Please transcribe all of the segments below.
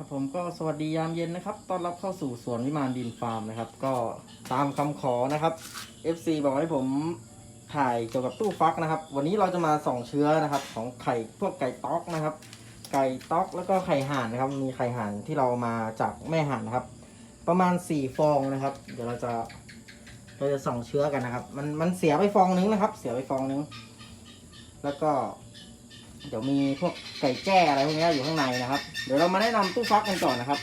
ครับผมก็สวัสดียามเย็นนะครับ ต้อนรับเข้าสู่สวนวิมานดินฟาร์มนะครับ ก็ตามคำขอนะครับ FC บอกให้ผมถ่ายเกี่ยวกับตู้ฟักนะครับ วันนี้เราจะมาส่องเชื้อนะครับ ของไข่พวกไก่ต๊อกนะครับ ไก่ต๊อกแล้วก็ไข่ห่านนะครับ มีไข่ห่านที่เรามาจากแม่ห่านนะครับ ประมาณ 4 ฟองนะครับ เดี๋ยวเราจะเราจะส่องเชื้อกันนะครับ มันมันเสียไปฟองนึงนะครับ เสียไปฟองนึง แล้วก็ เดี๋ยวมีพวกไก่แจ้อะไรพวกนี้อยู่ข้างในนะครับ เดี๋ยวเรามาแนะนำตู้ฟักกันก่อนนะครับ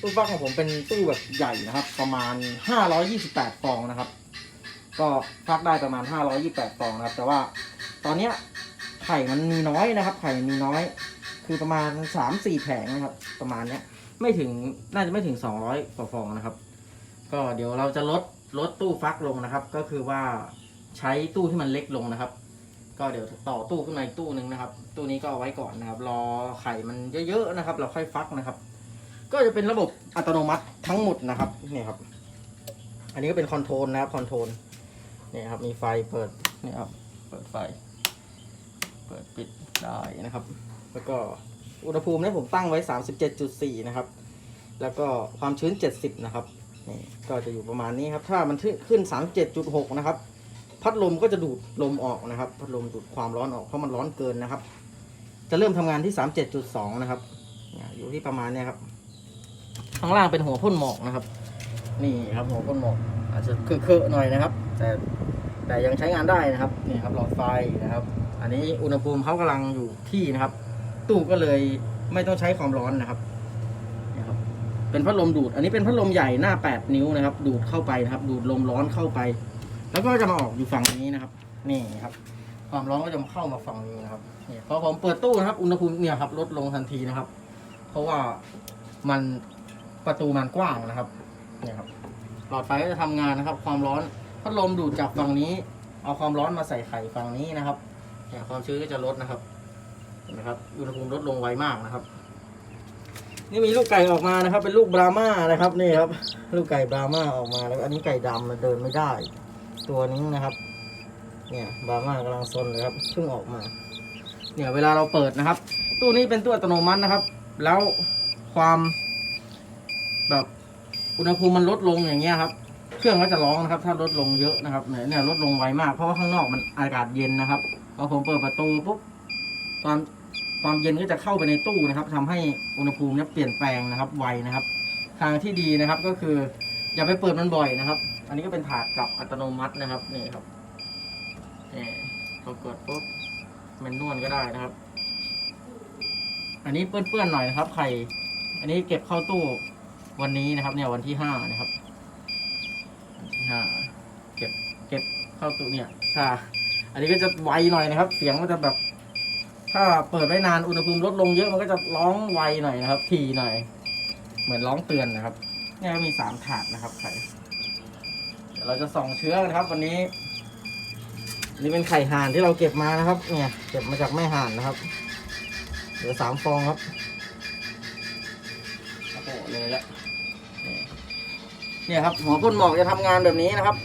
ตู้ฟักของผมเป็นตู้แบบใหญ่นะครับ ประมาณ 528 ฟองนะครับ ก็ฟักได้ประมาณ 528 ฟองนะครับ แต่ว่าตอนเนี้ยไข่มันมีน้อยนะครับ ไข่มีน้อย คือประมาณ 3-4 แผงนะครับ ประมาณเนี้ยไม่ถึงน่าจะไม่ถึง 200กว่าฟองนะครับ ก็เดี๋ยวเราจะลดลดตู้ฟักลงนะครับ ก็คือว่าใช้ตู้ที่มันเล็กลงนะครับ ก็เดี๋ยวต่อตู้ขึ้นมาอีกตู้หนึ่งนะครับ ตู้นี้ก็เอาไว้ก่อนนะครับ รอไข่มันเยอะๆนะครับ เราค่อยฟักนะครับ ก็จะเป็นระบบอัตโนมัติทั้งหมดนะครับนี่ครับ อันนี้ก็เป็นคอนโทรลนะครับคอนโทรลนี่ครับ มีไฟเปิดนี่ครับ เปิดไฟ เปิดปิดได้นะครับ แล้วก็อุณหภูมิเนี่ยผมตั้งไว้ 37.4 นะครับ แล้วก็ความชื้น 70 นะครับ นี่ก็จะอยู่ประมาณนี้ครับ ถ้ามันขึ้น 37.6 นะครับ พัดลมก็จะดูดลมออกนะครับ พัดลมดูดความร้อนออกเพราะมันร้อนเกินนะครับ จะเริ่มทำงานที่ 37.2 นะครับ อยู่ที่ประมาณเนี้ยครับ ข้างล่างเป็นหัวพ่นหมอกนะครับ นี่ครับหัวพ่นหมอก อาจจะเคอะๆหน่อยนะครับ แต่แต่ยังใช้งานได้นะครับนี่ครับหลอดไฟนะครับ อันนี้อุณหภูมิเขากำลังอยู่ที่นะครับ ตู้ก็เลยไม่ต้องใช้ความร้อนนะครับนี่ครับ เป็นพัดลมดูด อันนี้เป็นพัดลมใหญ่หน้า 8 นิ้วนะครับ ดูดเข้าไปนะครับ ดูดลมร้อนเข้าไป แล้วก็จะมาออกอยู่ฝั่งนี้นะครับ นี่ครับ ความร้อนก็จะมาเข้ามาฝั่งนี้นะครับนี่พอผมเปิดตู้นะครับ อุณหภูมิเนี่ยครับลดลงทันทีนะครับ เพราะว่ามันประตูมันกว้างนะครับเนี่ยครับ หลอดไฟก็จะทำงานนะครับ ความร้อนพัดลมดูดจากฝั่งนี้ เอาความร้อนมาใส่ไข่ฝั่งนี้นะครับเนี่ยความชื้นก็จะลดนะครับเห็นไหมครับอุณหภูมิลดลงไวมากนะครับ นี่มีลูกไก่ออกมานะครับ เป็นลูกบราม่านะครับนี่ครับ ลูกไก่บราม่าออกมาแล้ว อันนี้ไก่ดำมันเดินไม่ได้ ตัวนี้นะครับ เนี่ยบราม่ากำลังซนเลยครับเพิ่งออกมา เนี่ยเวลาเราเปิดนะครับ ตู้นี้เป็นตู้อัตโนมัตินะครับ แล้วความแบบอุณหภูมิมันลดลงอย่างเงี้ยครับ เครื่องก็จะร้องนะครับ ถ้าลดลงเยอะนะครับเนี่ยเนี่ยลดลงไวมากเพราะว่าข้างนอกมันอากาศเย็นนะครับพอผมเปิดประตูปุ๊บความความเย็นก็จะเข้าไปในตู้นะครับทำให้อุณหภูมิเนี่ยเปลี่ยนแปลงนะครับไวนะครับ ทางที่ดีนะครับก็คือ อย่าไปเปิดมันบ่อยนะครับ อันนี้ก็เป็นถาดกลับอัตโนมัตินะครับนี่ครับนี่พอกดปุ๊บแมนนวลก็ได้นะครับ อันนี้เปื้อนๆหน่อยนะครับไข่ อันนี้เก็บเข้าตู้วันนี้นะครับ เนี่ยวันที่ห้านะครับวันที่ห้าเก็บเก็บเข้าตู้เนี่ยค่ะ อันนี้ก็จะไวหน่อยนะครับ เสียงมันจะแบบ ถ้าเปิดไว้นานอุณหภูมิลดลงเยอะมันก็จะร้องไวหน่อยนะครับ ทีหน่อย เหมือนร้องเตือนนะครับ เนี่ยมีสามถาดนะครับไข่ ดี๋ยวเราจะส่องเชื้อกันครับ วันนี้ นี่เป็นไข่ห่านที่เราเก็บมานะครับ เนี่ย เก็บมาจากแม่ห่านนะครับ เหลือสามฟองครับโอ้โหเลยละนี่เนี่ยครับ หัวพ่นหมอกจะทำงานแบบนี้นะครับ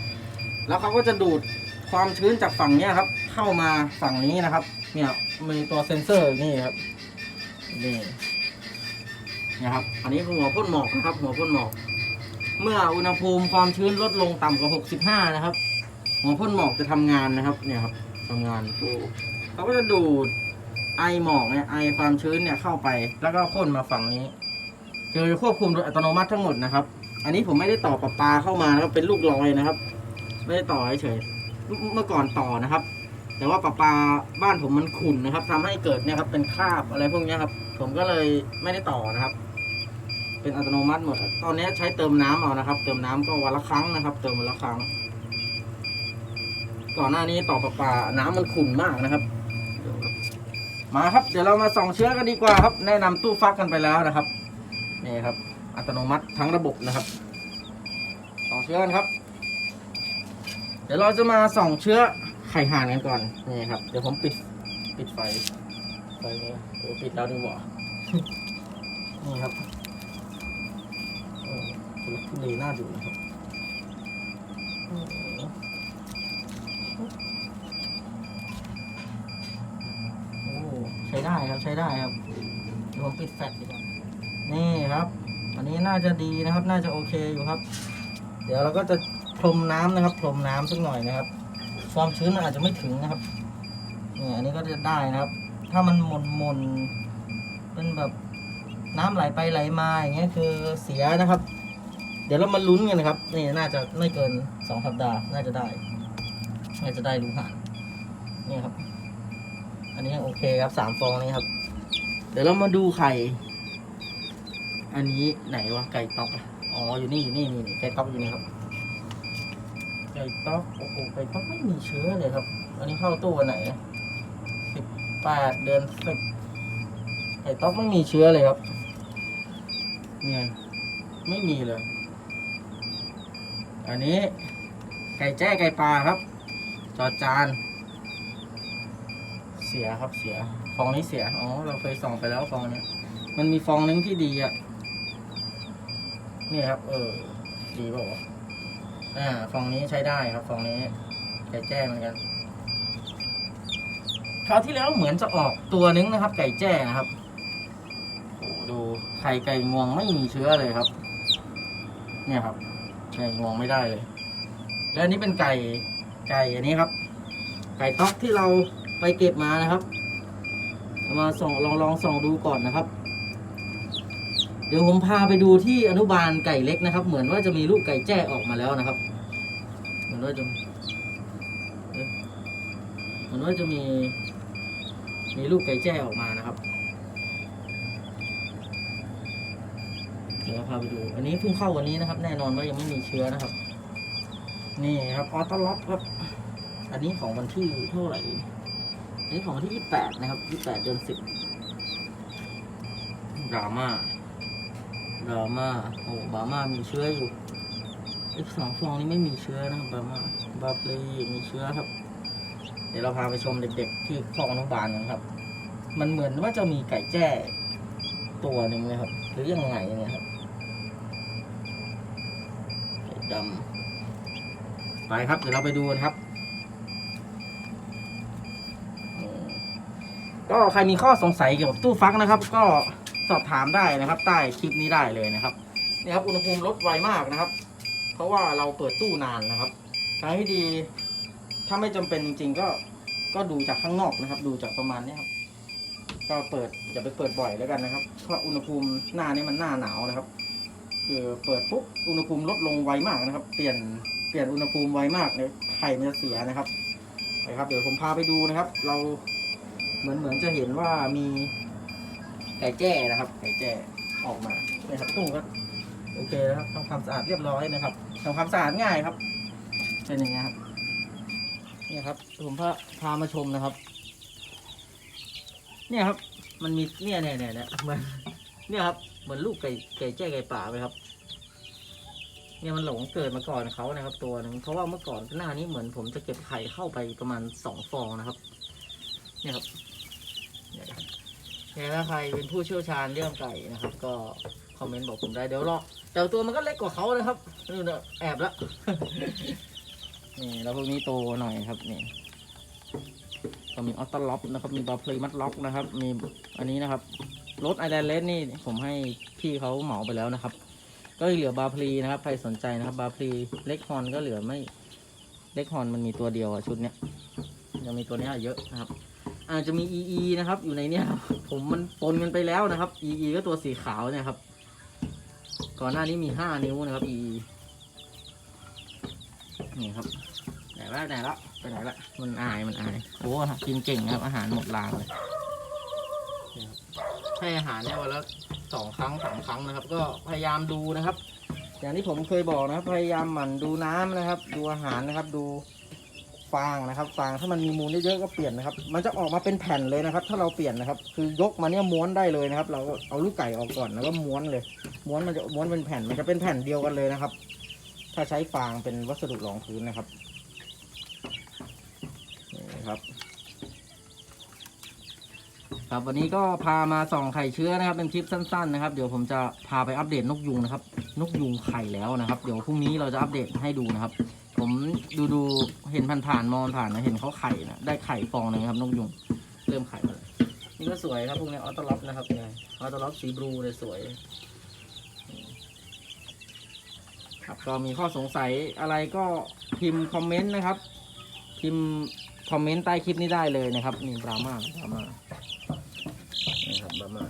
แล้วเขาก็จะดูดความชื้นจากฝั่งเนี้ยครับ เข้ามาฝั่งนี้นะครับ เนี่ยมีตัวเซ็นเซอร์นี่ครับนี่เนี่ยครับ อันนี้คือหัวพ่นหมอกนะครับ หัวพ่นหมอก เมื่ออุณหภูมิความชื้นลดลงต่ำกว่า 65 นะครับ หัวพ่นหมอกจะทำงานนะครับ เนี่ยครับทำงานเขาก็จะดูดไอหมอกเนี่ยไอความชื้นเนี่ยเข้าไป แล้วก็พ่นมาฝั่งนี้คือควบคุมโดยอัตโนมัติทั้งหมดนะครับ อันนี้ผมไม่ได้ต่อประปาเข้ามานะครับเป็นลูกลอยนะครับ ไม่ได้ต่อเฉยเมื่อก่อนต่อนะครับ แต่ว่าประปาบ้านผมมันขุ่นนะครับทำให้เกิดเนี่ยครับเป็นคราบอะไรพวกนี้ครับ ผมก็เลยไม่ได้ต่อนะครับ เป็นอัตโนมัติหมด ตอนนี้ใช้เติมน้ำเอานะครับ เติมน้ำก็วันละครั้งนะครับ เติมวันละครั้ง ก่อนหน้านี้ต่อประปา น้ำมันขุ่นมากนะครับ มาครับ เดี๋ยวเรามาส่องเชื้อกันดีกว่าครับ แนะนำตู้ฟักกันไปแล้วนะครับ นี่ครับ อัตโนมัติทั้งระบบนะครับ ส่องเชื้อกันครับ เดี๋ยวเราจะมาส่องเชื้อไข่ห่านกันก่อน นี่ครับ เดี๋ยวผมปิด ปิดไฟ ไฟนี้เดี๋ยวปิดแล้วดีกว่านี่ครับ ทุลักทุเลน่าดูนะครับโอ้ใช้ได้ครับใช้ได้ครับเดี๋ยวผมปิดแฟลชดีกว่านี่ครับอันนี้น่าจะดีนะครับ น่าจะโอเคอยู่ครับ เดี๋ยวเราก็จะพรมน้ำนะครับพรมน้ำสักหน่อยนะครับ ความชื้นมันอาจจะไม่ถึงนะครับนี่อันนี้ก็จะได้นะครับ ถ้ามันหมนมนเป็นแบบน้ำไหลไปไหลมาอย่างเงี้ยคือเสียนะครับ เดี๋ยวเรามาลุ้นกันนะครับนี่น่าจะไม่เกินสองสัปดาห์น่าจะได้ น่าจะได้รู้ห่านนี่ครับ อันนี้โอเคครับสามฟองนี้ครับ เดี๋ยวเรามาดูไข่ อันนี้ไหนวะไก่ต๊อกอ๋ออยู่นี่อยู่นี่นี่นี่ไก่ต๊อกอยู่นี่ครับไก่ต๊อกโอ้โหไก่ต๊อกไม่มีเชื้อเลยครับ อันนี้เข้าตู้วันไหนสิบแปดเดือนสิบไก่ต๊อกไม่มีเชื้อเลยครับเนี่ยไม่มีเลย อันนี้ไก่แจ้ไก่ปลาครับ จอจาน เสียครับเสีย ฟองนี้เสีย อ๋อ เราเคยส่องไปแล้วฟองนี้มันมีฟองนึงที่ดีอะ นี่ครับ เออ ดีเปล่าวอ่า ฟองนี้ใช้ได้ครับ ฟองนี้ ไก่แจ้เหมือนกัน คราวที่แล้วเหมือนจะออกตัวนึงนะครับ ไก่แจ้นะครับโอ้ดูไข่ไก่งวงไม่มีเชื้อเลยครับ เนี่ยครับ ไก่งวงไม่ได้เลย และอันนี้เป็นไก่ไก่อันนี้ครับ ไก่ต๊อกที่เราไปเก็บมานะครับมาส่องลองลองส่องดูก่อนนะครับ เดี๋ยวผมพาไปดูที่อนุบาลไก่เล็กนะครับ เหมือนว่าจะมีลูกไก่แจ้ออกมาแล้วนะครับ เหมือนว่าจะเอ๊ะเหมือนว่าจะมี มีลูกไก่แจ้ออกมานะครับ เดี๋ยวพาไปดู อันนี้เพิ่งเข้าวันนี้นะครับ แน่นอนว่ายังไม่มีเชื้อนะครับ นี่ครับออโต้ล็อกครับ อันนี้ของวันที่เท่าไหร่ อันนี้ของวันที่ยี่แปดนะครับยี่แปดเดือนสิบดราม่าดราม่าโอ้บาม่ามีเชื้ออยู่อีกสองฟองนี้ไม่มีเชื้อนะครับบาม่าบาปลีมีเชื้อครับ เดี๋ยวเราพาไปชมเด็กๆที่คลองน้องบานกันครับ มันเหมือนว่าจะมีไก่แจ้ตัวหนึ่งเลยครับ หรือยังไงเนี่ยครับ ดำไปครับเดี๋ยวเราไปดูกันครับ ก็ใครมีข้อสงสัยเกี่ยวกับตู้ฟักนะครับ ก็สอบถามได้นะครับ ใต้คลิปนี้ได้เลยนะครับนี่ครับอุณหภูมิลดไวมากนะครับ เพราะว่าเราเปิดตู้นานนะครับทางที่ดีถ้าไม่จำเป็นจริงๆก็ก็ดูจากข้างนอกนะครับ ดูจากประมาณนี้ครับก็เปิดอย่าไปเปิดบ่อยแล้วกันนะครับ เพราะอุณหภูมิหน้านี้มันหน้าหนาวนะครับ เปิดปุ๊บอุณหภูมิลดลงไวมากนะครับ เปลี่ยนเปลี่ยนอุณหภูมิไวมากเลยไข่มันจะเสียนะครับไปครับ เดี๋ยวผมพาไปดูนะครับ เราเหมือนเหมือนจะเห็นว่ามีไก่แจ้นะครับ ไก่แจ้ออกมาเนี่ยครับตู้ก็โอเคนะครับทำความสะอาดเรียบร้อยนะครับทำความสะอาดง่ายครับ เป็นอย่างนี้ยครับเนี่ยครับผมพาพามาชมนะครับ เนี่ยครับ มันมีเนี่ยเนี่ยเนี่ยเนี่ยเหมือนเนี่ยครับ เหมือนลูกไก่ไก่แจ้ไก่ป่าไปครับ เนี่ยมันหลงเกิดมาก่อนเขานะครับ ตัวหนึ่งเพราะว่าเมื่อก่อนหน้านี้เหมือนผมจะเก็บไข่เข้าไปประมาณสองฟองนะครับ เนี่ยครับเนี่ยถ้าใครเป็นผู้เชี่ยวชาญเรื่องไก่นะครับ ก็คอมเมนต์บอกผมได้เดี๋ยวรอแต่ตัวมันก็เล็กกว่าเขานะครับนี่เนอะแอบละนี่แล้วพวกนี้โตหน่อยครับนี่ก็มีออตล็อปนะครับ มีบาเพลย์มัดล็อกนะครับ มีอันนี้นะครับ รถไอแลนเลสนี่ผมให้พี่เขาเหมาไปแล้วนะครับ ก็เหลือบาพลีนะครับ ใครสนใจนะครับ บาพลีเล็กฮอนก็เหลือไม่เล็กฮอนมันมีตัวเดียวอะชุดเนี้ยยังมีตัวเนี้ยเยอะนะครับ อาจจะมี EE นะครับ อยู่ในเนี้ยครับผมมันปนกันไปแล้วนะครับ EE ก็ตัวสีขาวเนี่ยครับ ก่อนหน้านี้มีห้านิ้วนะครับ EE นี่ครับไหนละไหนละไปไหนละมันอายมันอายโอ้กินเก่งนะครับอาหารหมดรางเลยครับ ให้อาหารเนี่ยวันละสองครั้งสามครั้งนะครับ ก็พยายามดูนะครับ อย่างที่ผมเคยบอกนะครับ พยายามหมั่นดูน้ำนะครับ ดูอาหารนะครับ ดูฟางนะครับฟางถ้ามันมีมูลเยอะๆก็เปลี่ยนนะครับ มันจะออกมาเป็นแผ่นเลยนะครับ ถ้าเราเปลี่ยนนะครับ คือยกมาเนี่ยม้วนได้เลยนะครับ เราเอาลูกไก่ออกก่อนแล้วก็ม้วนเลย ม้วนมันจะม้วนเป็นแผ่น มันจะเป็นแผ่นเดียวกันเลยนะครับ ถ้าใช้ฟางเป็นวัสดุรองพื้นนะครับนี่ครับ ครับวันนี้ก็พามาส่องไข่เชื้อนะครับเป็นคลิปสั้นๆนะครับเดี๋ยวผมจะพาไปอัปเดตนกยุงนะครับ นกยุงไข่แล้วนะครับ เดี๋ยวพรุ่งนี้เราจะอัปเดตให้ดูนะครับ ผมดูดูเห็นผ่านๆมองผ่านนะเห็นเขาไข่นะได้ไข่ฟองหนึงครับ นกยุงเริ่มไข่มาแล้วนี่ก็สวยครับพวกนี้ออตล็อกนะครับเนี่ยออตล็อกสีบลูเลยสวยครับก็มีข้อสงสัยอะไรก็พิมพ์คอมเมนต์นะครับ พิมพ์คอมเมนต์ใต้คลิปนี้ได้เลยนะครับนี่บรามาบรามานี่ครับบรามา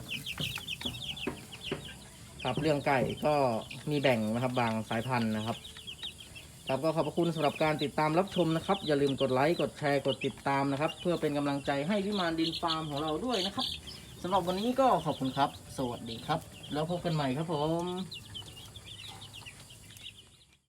ครับ เรื่องไก่ก็มีแบ่งนะครับบางสายพันธุ์นะครับครับก็ขอบพระคุณสำหรับการติดตามรับชมนะครับ อย่าลืมกดไลค์กดแชร์กดติดตามนะครับ เพื่อเป็นกำลังใจให้วิมานดินฟาร์มของเราด้วยนะครับสำหรับวันนี้ก็ขอบคุณครับ สวัสดีครับ แล้วพบกันใหม่ครับผม